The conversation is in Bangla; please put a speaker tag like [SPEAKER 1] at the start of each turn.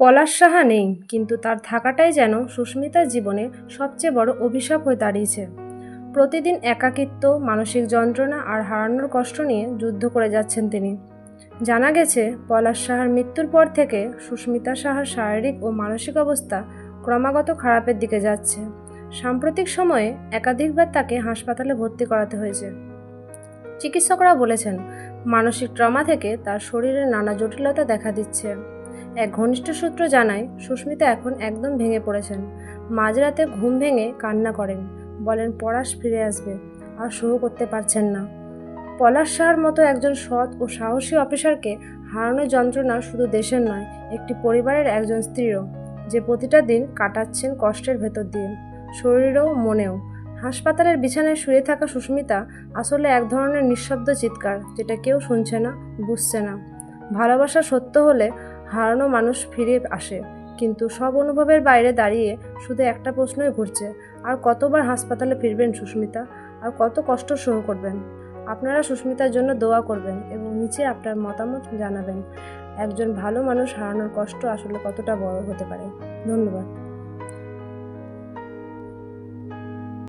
[SPEAKER 1] পলাশ সাহা নেই, কিন্তু তার থাকাটাই যেন সুস্মিতার জীবনে সবচেয়ে বড় অভিশাপ হয়ে দাঁড়িয়েছে। প্রতিদিন একাকিত্ব, মানসিক যন্ত্রণা আর হারানোর কষ্ট নিয়ে যুদ্ধ করে যাচ্ছেন তিনি। জানা গেছে, পলাশ সাহার মৃত্যুর পর থেকে সুস্মিতা সাহার শারীরিক ও মানসিক অবস্থা ক্রমাগত খারাপের দিকে যাচ্ছে। সাম্প্রতিক সময়ে একাধিকবার তাকে হাসপাতালে ভর্তি করাতে হয়েছে। চিকিৎসকরা বলেছেন, মানসিক ট্রমা থেকে তার শরীরে নানা জটিলতা দেখা দিচ্ছে। এক ঘনিষ্ঠ সূত্র জানায়, সুস্মিতা এখন একদম ভেঙে পড়েছেন। মাঝরাতে ঘুম ভেঙে কান্না করেন, বলেন পলাশ ফিরে আসবে, আর সহ করতে পারছেন না। পলাশ শাহর মতো একজন সৎ ও সাহসী অফিসারকে হারানোর যন্ত্রণা শুধু দেশের নয়, একটি পরিবারের একজন স্ত্রীরও, যে প্রতিটা দিন কাটাচ্ছেন কষ্টের ভেতর দিয়ে, শরীরেও, মনেও। হাসপাতালের বিছানায় শুয়ে থাকা সুস্মিতা আসলে এক ধরনের নিঃশব্দ চিৎকার, যেটা কেউ শুনছে না, বুঝছে না। ভালোবাসা সত্য হলে হারানো মানুষ ফিরে আসে, কিন্তু সব অনুভবের বাইরে দাঁড়িয়ে শুধু একটা প্রশ্নই ঘুরছে, আর কতবার হাসপাতালে ফিরবেন সুস্মিতা? আর কত কষ্ট সহ করবেন? আপনারা সুস্মিতার জন্য দোয়া করবেন এবং নিচে আপনার মতামত জানাবেন। একজন ভালো মানুষ হারানোর কষ্ট আসলে কতটা বড় হতে পারে? ধন্যবাদ।